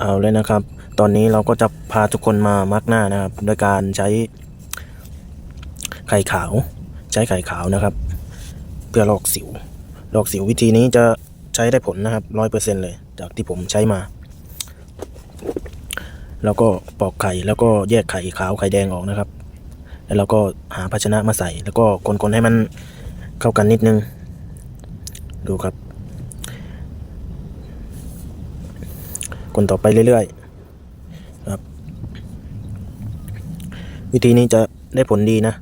เอาเลยนะครับ ตอนนี้เราก็จะพาทุกคนมามาร์กหน้านะครับ โดยการใช้ไข่ขาว ใช้ไข่ขาวนะครับ เพื่อลอกสิว ลอกสิววิธีนี้จะใช้ได้ผลนะครับร้อยเปอร์เซ็นเลยจากที่ผมใช้มา แล้วก็ปอกไข่แล้วก็แยกไข่ขาวไข่แดงออกนะครับ แล้วเราก็หาภาชนะมาใส่ แล้วก็คนๆให้มันเข้ากันนิดนึง ดูครับ คนต่อไปเรื่อยๆครับ วิธีนี้จะได้ผลดีนะ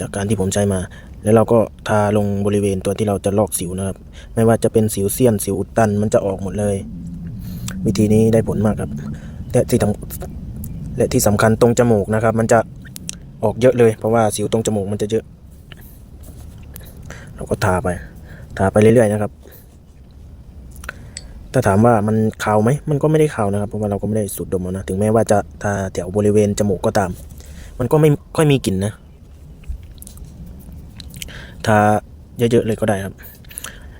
จากการที่ผมใช้มา แล้วเราก็ทาลงบริเวณตัวที่เราจะลอกสิวนะครับ ไม่ว่าจะเป็นสิวเซียนสิวอุดตันมันจะออกหมดเลย วิธีนี้ได้ผลมากครับและที่สำและที่สำคัญตรงจมูกนะครับ มันจะออกเยอะเลยเพราะว่าสิวตรงจมูกมันจะเยอะ เราก็ทาไป ทาไปเรื่อยๆนะครับ ถ้าถามว่ามันคาวไหมมันก็ไม่ได้คาวนะครับ เพราะว่าเราก็ไม่ได้สูดดมนะ ถึงแม้ว่าจะทาแถวบริเวณจมูกก็ตาม มันก็ไม่ค่อยมีกลิ่นนะทาเยอะๆเลยก็ได้ครับ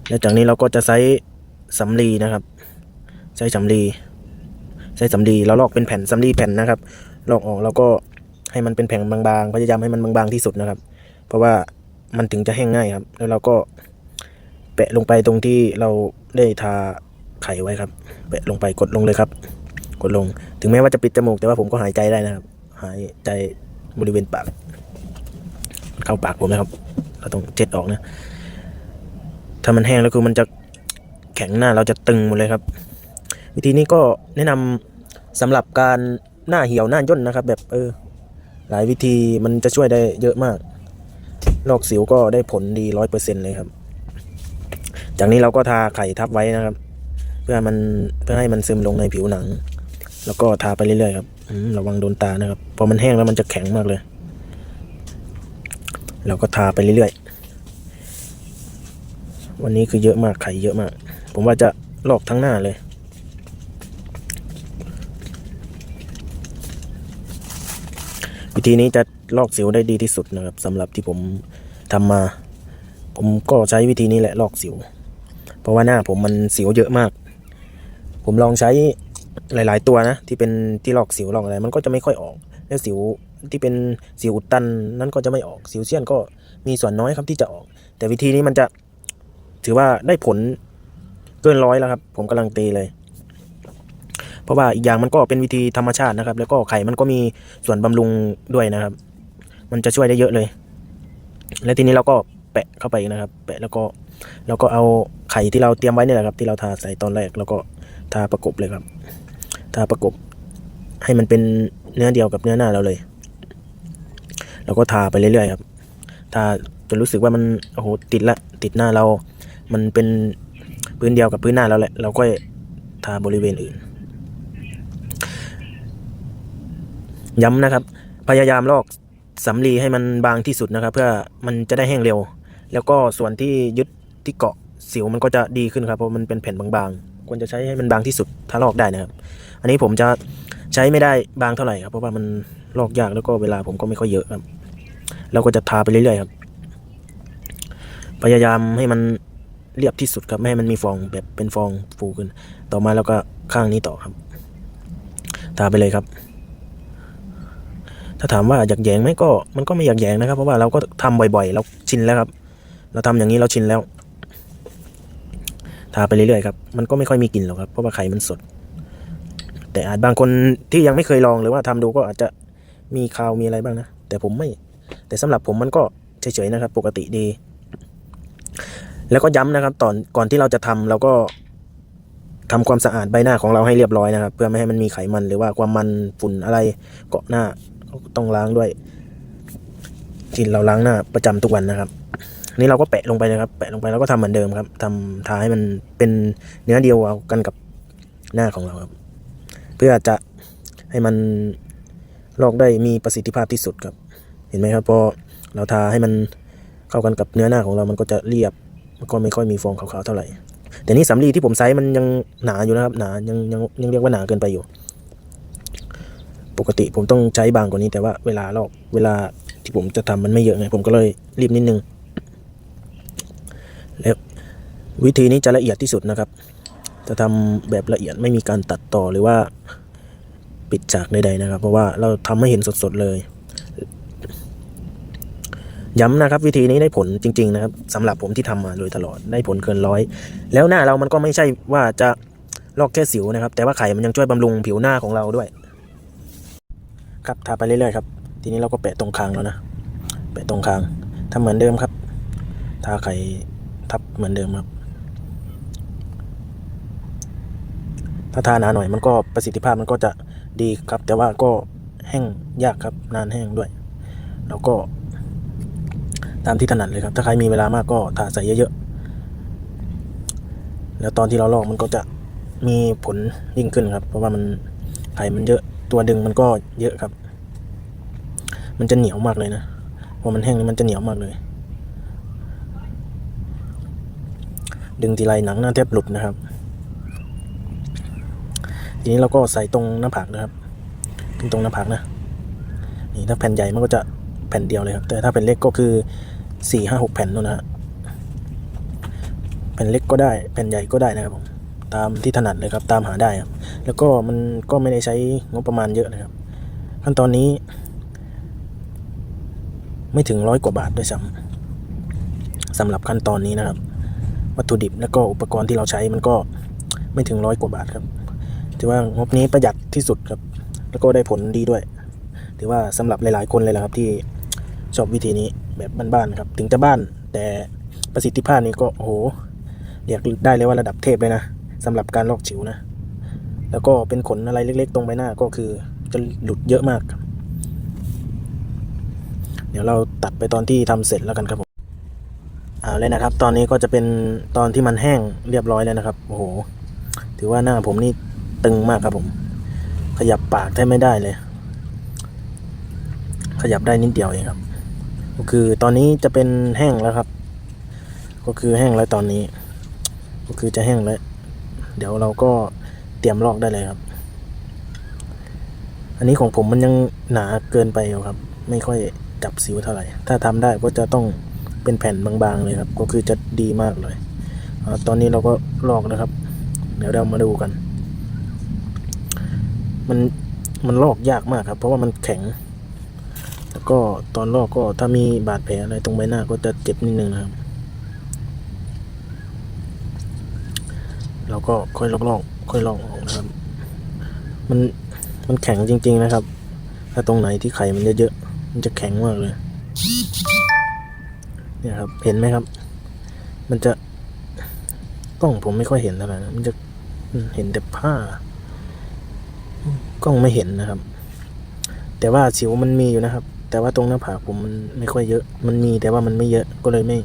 แล้วจากนี้เราก็จะใช้สำลีนะครับ ใช้สำลีใช้สำลีเราลอกเป็นแผ่นสำลีแผ่นนะครับ ลอกออกแล้วก็ให้มันเป็นแผ่นบางๆ พยายามให้มันบางๆที่สุดนะครับ เพราะว่ามันถึงจะแห้งง่ายครับ แล้วเราก็แปะลงไปตรงที่เราได้ทา ไข่ไว้ครับแปะลงไปกดลงเลยครับ กดลง ถึงแม้ว่าจะปิดจมูกแต่ว่าผมก็หายใจได้นะครับ หายใจบริเวณปาก เข้าปากผมนะครับ เราต้องเจ็ดออกนะ ถ้ามันแห้งแล้วคือมันจะแข็งหน้าเราจะตึงหมดเลยครับ วิธีนี้ก็แนะนำสำหรับการหน้าเหี่ยวหน้าย่นนะครับ แบบเออ หลายวิธีมันจะช่วยได้เยอะมาก ลอกสิวก็ได้ผลดีร้อยเปอร์เซ็นเลยครับ จากนี้เราก็ทาไข่ทับไว้นะครับ พื่อมันเพื่อให้มันซึมลงในผิวหนัง แล้วก็ทาไปเรื่อยๆครับระวังโดนตานะครับพอมันแห้งแล้วมันจะแข็งมากเลย เราก็ทาไปเรื่อยๆ วันนี้คือเยอะมากไข่เยอะมาก ผมว่าจะลอกทั้งหน้าเลยวิธีนี้จะลอกสิวได้ดีที่สุดนะครับสำหรับที่ผมทำมา ผมก็ใช้วิธีนี้แหละลอกสิว เพราะว่าหน้าผมมันสิวเยอะมาก ผมลองใช้หลาย ๆ ตัวนะ ที่เป็นที่ลอกสิวหลอกอะไร มันก็จะไม่ค่อยออก แล้วสิวที่เป็นสิวอุดตันนั้นก็จะไม่ออกสิวเซียนก็มีส่วนน้อยครับที่จะออก แต่วิธีนี้มันจะถือว่าได้ผลเกินร้อยแล้วครับ ผมกำลังตีเลย เพราะว่าอีกอย่างมันก็เป็นวิธีธรรมชาตินะครับ แล้วก็ไข่มันก็มีส่วนบำรุงด้วยนะครับ มันจะช่วยได้เยอะเลย และทีนี้เราก็แปะเข้าไปนะครับ แปะแล้วก็เราก็เอาไข่ที่เราเตรียมไว้นี่แหละครับ ที่เราทาใส่ตอนแรกแล้วก็ ทาประกบเลยครับ ทาประกบ ให้มันเป็นเนื้อเดียวกับเนื้อหน้าเราเลยแล้วก็ทาไปเรื่อยๆครับ ทาจนรู้สึกว่ามันโอ้โหติดละติดหน้าเรา มันเป็นพื้นเดียวกับพื้นหน้าเราแหละเราก็ทาบริเวณอื่น ย้ำนะครับ พยายามลอกสำลีให้มันบางที่สุดนะครับ เพื่อมันจะได้แห้งเร็ว แล้วก็ส่วนที่ยึดที่เกาะสิวมันก็จะดีขึ้นครับเพราะมันเป็นแผ่นบางๆ ควรจะใช้ให้มันบางที่สุดถ้าลอกได้นะครับ อันนี้ผมจะใช้ไม่ได้บางเท่าไหร่ครับเพราะว่ามันลอกยากแล้วก็เวลาผมก็ไม่ค่อยเยอะครับเราก็จะทาไปเรื่อยๆครับพยายามให้มันเรียบที่สุดครับไม่ให้มันมีฟองแบบเป็นฟองฟูขึ้น ต่อมาแล้วก็ข้างนี้ต่อครับทาไปเลยครับ ถ้าถามว่าอยากแยงไหมก็มันก็ไม่อยากแยงนะครับ เพราะว่าเราก็ทำบ่อยๆ เราชินแล้วครับ เราทำอย่างนี้เราชินแล้ว ทาไปเรื่อยๆครับมันก็ไม่ค่อยมีกลิ่นหรอกครับเพราะว่าไข่มันสด แต่อาจบางคนที่ยังไม่เคยลองหรือว่าทำดูก็อาจจะมีคาวมีอะไรบ้างนะแต่ผมไม่ แต่สำหรับผมมันก็เฉยๆนะครับ ปกติดี แล้วก็ย้ำนะครับ ตอนก่อนที่เราจะทำเราก็ทำความสะอาดใบหน้าของเราให้เรียบร้อยนะครับ เพื่อไม่ให้มันมีไขมันหรือว่าความมันฝุ่นอะไรเกาะหน้าต้องล้างด้วยที่เราล้างหน้าประจำทุกวันนะครับ นี่เราก็แปะลงไปนะครับแปะลงไปแล้วก็ทำเหมือนเดิมครับทำทาให้มันเป็นเนื้อเดียวเอากันกับหน้าของเราครับ เพื่อจะให้มันลอกได้มีประสิทธิภาพที่สุดครับ เห็นไหมครับพอเราทาให้มันเข้ากันกับเนื้อหน้าของเรามันก็จะเรียบมันก็ไม่ค่อยมีฟองขาวๆเท่าไหร่ แต่นี่สำลีที่ผมใช้มันยังหนาอยู่นะครับหนายังยังยังเรียกว่าหนาเกินไปอยู่ ปกติผมต้องใช้บางกว่านี้แต่ว่าเวลาลอกเวลาที่ผมจะทำมันไม่เยอะไงผมก็เลยรีบนิดนึง แล้ วิธีนี้จะละเอียดที่สุดนะครับ จะทำแบบละเอียดไม่มีการตัดต่อหรือว่าปิดฉากใดๆนะครับ เพราะว่าเราทำให้เห็นสดๆเลย ย้ำนะครับวิธีนี้ได้ผลจริง ๆ นะครับสำหรับผมที่ทำมาโดยตลอดได้ผลเกินร้อยแล้วหน้าเรามันก็ไม่ใช่ว่าจะลอกแค่สิวนะครับ แต่ว่าไข่มันยังช่วยบำรุงผิวหน้าของเราด้วย ครับทาไปเรื่อยๆครับ ทีนี้เราก็แปะตรงคางแล้วนะแปะตรงคางทำเหมือนเดิมครับ ทาไข่ทับเหมือนเดิมครับ ถ้าทาหนาหน่อยมันก็ประสิทธิภาพมันก็จะดีครับ แต่ว่าก็แห้งยากครับนานแห้งด้วย แล้วก็ตามที่ถนัดเลยครับ ถ้าใครมีเวลามากก็ทาใส่เยอะๆ แล้วตอนที่เราลอกมันก็จะมีผลยิ่งขึ้นครับ เพราะว่ามันไข่มันเยอะตัวดึงมันก็เยอะครับ มันจะเหนียวมากเลยนะพอมันแห้งนี่มันจะเหนียวมากเลย ดึงทีไรหนังหน้าแทบหลุดนะครับ ทีนี้เราก็ใส่ตรงหน้าผากนะครับตรงตรงหน้าผากนะนี่ถ้าแผ่นใหญ่มันก็จะแผ่นเดียวเลยครับแต่ถ้าแผ่นเล็กก็คือสี่ห้าหกแผ่นนู่นนะฮะแผ่นเล็กก็ได้แผ่นใหญ่ก็ได้นะครับผมตามที่ถนัดเลยครับตามหาได้ครับแล้วก็มันก็ไม่ได้ใช้งบประมาณเยอะนะครับ ขั้นตอนนี้ ไม่ถึงร้อยกว่าบาทด้วยซ้ำสำหรับขั้นตอนนี้นะครับ วัตถุดิบแล้วก็อุปกรณ์ที่เราใช้มันก็ไม่ถึงร้อยกว่าบาทครับ ถือว่างบนี้ประหยัดที่สุดครับ แล้วก็ได้ผลดีด้วย ถือว่าสำหรับหลาย ๆ คนเลยแหละครับที่ชอบวิธีนี้แบบบ้านๆครับ ถึงจะบ้านแต่ประสิทธิภาพนี้ก็โอ้โหเรียกได้เลยว่าระดับเทพเลยนะสำหรับการลอกจิ๋วนะ แล้วก็เป็นขนอะไรเล็ก ๆ ตรงใบหน้าก็คือจะหลุดเยอะมาก เดี๋ยวเราตัดไปตอนที่ทำเสร็จแล้วกันครับผมเอาเลยนะครับ ตอนนี้ก็จะเป็นตอนที่มันแห้งเรียบร้อยแล้วนะครับ โอ้โห ถือว่าหน้าผมนี่ ตึงมากครับผม ขยับปากแทบไม่ได้เลย ขยับได้นิดเดียวเองครับ ก็คือตอนนี้จะเป็นแห้งแล้วครับ ก็คือแห้งแล้วตอนนี้ ก็คือจะแห้งแล้ว เดี๋ยวเราก็เตรียมลอกได้เลยครับ อันนี้ของผมมันยังหนาเกินไปอยู่ครับ ไม่ค่อยจับสิวเท่าไหร่ ถ้าทำได้ก็จะต้องเป็นแผ่นบางๆเลยครับ ก็คือจะดีมากเลย ตอนนี้เราก็ลอกนะครับ เดี๋ยวเรามาดูกัน มันมันลอกยากมากครับ เพราะว่ามันแข็ง แล้วก็ตอนลอกก็ถ้ามีบาดแผลอะไรตรงใบหน้าก็จะเจ็บนิดนึงนะครับเราก็ค่อยลอกลอกค่อยลอกออกนะครับ มันมันแข็งจริง ๆนะครับ ถ้าตรงไหนที่ไข่มันเยอะๆมันจะแข็งมากเลย เนี่ยครับ เห็นไหมครับ มันจะกล้องผมไม่ค่อยเห็นเท่าไหร่นะมันจะเห็นแต่ผ้า กล้องไม่เห็นนะครับ แต่ว่าสิวมันมีอยู่นะครับ แต่ว่าตรงหน้าผากผมมันไม่ค่อยเยอะ มันมีแต่ว่ามันไม่เยอะก็เลยไม่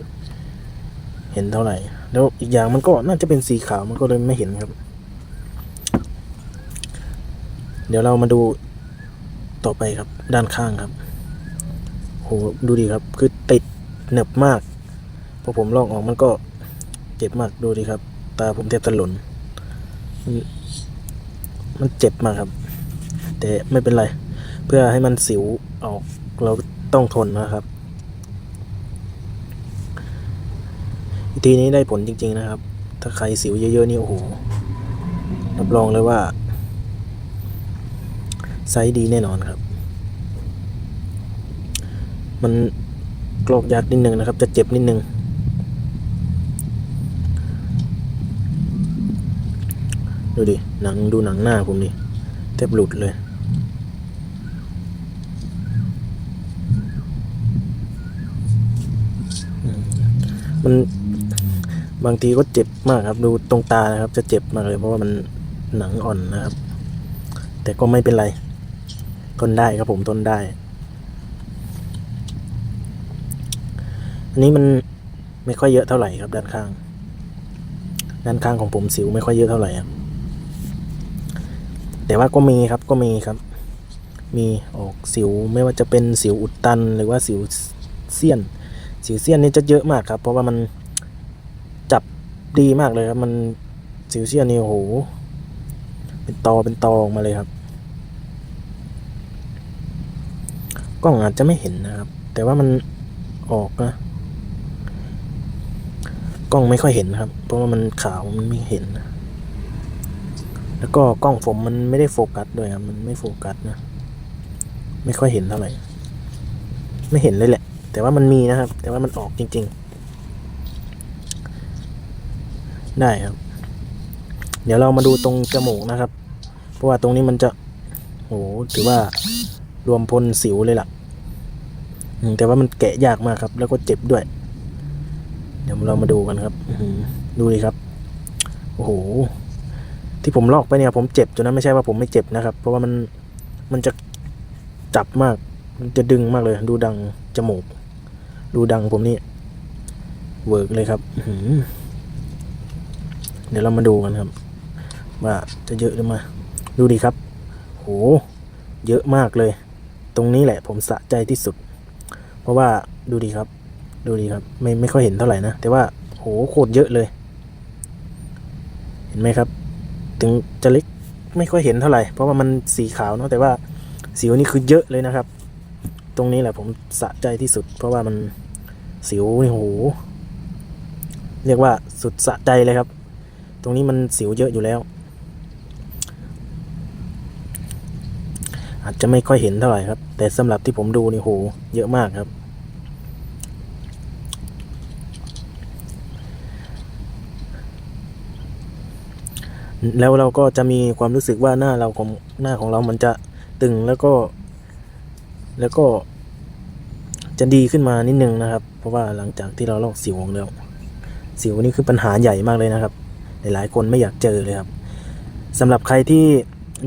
เห็นเท่าไหร่ แล้วอีกอย่างมันก็น่าจะเป็นสีขาวมันก็เลยไม่เห็นครับ เดี๋ยวเรามาดูต่อไปครับ ด้านข้างครับโหดูดีครับ คือติดเหน็บมากพอผมลอกออกมันก็เจ็บมากดูดีครับ ตาผมแทบตะหล่น มันเจ็บมากครับ แต่ไม่เป็นไร เพื่อให้มันสิวออกเราต้องทนนะครับวิธีนี้ได้ผลจริง ๆนะครับ ถ้าใครสิวเยอะๆนี่โอ้โหรับรองเลยว่าไซส์ดีแน่นอนครับ มันกรอกยากนิดนึงนะครับ จะเจ็บนิดนึง ดูดิ หนังดูหนังหน้าผมดิแทบหลุดเลย มันบางทีก็เจ็บมากครับ ดูตรงตานะครับ จะเจ็บมากเลยเพราะว่ามันหนังอ่อนนะครับ แต่ก็ไม่เป็นไร ทนได้ครับผมทนได้ อันนี้มันไม่ค่อยเยอะเท่าไหร่ครับด้านข้าง ด้านข้างของผมสิวไม่ค่อยเยอะเท่าไหร่ครับ แต่ว่าก็มีครับก็มีครับ มีออกสิวไม่ว่าจะเป็นสิวอุดตัน หรือว่าสิวเสี้ยน สิวเสี้ยนนี่จะเยอะมากครับ เพราะว่ามันจับดีมากเลยครับ มันสิวเสี้ยนนี่โอ้โหเป็นตอเป็นตอออกมาเลยครับกล้องอาจจะไม่เห็นนะครับ แต่ว่ามันออกนะกล้องไม่ค่อยเห็นครับ เพราะว่ามันขาวมันไม่เห็นนะ แล้วก็กล้องผมมันไม่ได้โฟกัสด้วยครับ มันไม่โฟกัสนะ ไม่ค่อยเห็นเท่าไหร่ ไม่เห็นเลยแหละ แต่ว่ามันมีนะครับ แต่ว่ามันออกจริง ๆ ได้ครับ เดี๋ยวเรามาดูตรงจมูกนะครับ เพราะว่าตรงนี้มันจะโหถือว่ารวมพลสิวเลยล่ะ แต่ว่ามันแกะยากมากครับ แล้วก็เจ็บด้วย เดี๋ยวเรามาดูกันครับ ดูดิครับ โอ้โห ที่ผมลอกไปเนี่ยผมเจ็บจนนั้นไม่ใช่ว่าผมไม่เจ็บนะครับ เพราะว่ามันมันจะจับมาก มันจะดึงมากเลย ดูดังจมูก ดูดังผมนี่เวิร์กเลยครับเดี๋ยวเรามาดูกันครับ ว่าจะเยอะหรือไม่ดูดิครับ โห เยอะมากเลย ตรงนี้แหละผมสะใจที่สุด เพราะว่าดูดีครับ ดูดีครับ ไม่ไม่ค่อยเห็นเท่าไหร่นะ แต่ว่าโหโคตรเยอะเลย เห็นไหมครับ ถึงจะเล็กไม่ค่อยเห็นเท่าไหร่ เพราะว่ามันสีขาวเนาะแต่ว่าสิวนี่คือเยอะเลยนะครับ ตรงนี้แหละผมสะใจที่สุด เพราะว่ามันสิวนี่โหเรียกว่าสุดสะใจเลยครับ ตรงนี้มันสิวเยอะอยู่แล้ว อาจจะไม่ค่อยเห็นเท่าไหร่ครับ แต่สำหรับที่ผมดูนี่โหเยอะมากครับ แล้วเราก็จะมีความรู้สึกว่าหน้าเราของหน้าของเรามันจะตึงแล้วก็ แล้วก็จะดีขึ้นมานิดนึงนะครับ เพราะว่าหลังจากที่เราลอกสิวออกแล้วสิวนี่คือปัญหาใหญ่มากเลยนะครับ หลายๆคนไม่อยากเจอเลยครับสำหรับใครที่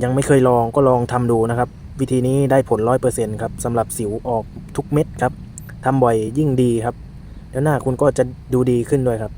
ยังไม่เคยลองก็ลองทำดูนะครับ วิธีนี้ได้ผลร้อยเปอร์เซ็นครับสำหรับสิวออกทุกเม็ดครับทำบ่อยยิ่งดีครับ แล้วหน้าคุณก็จะดูดีขึ้นด้วยครับ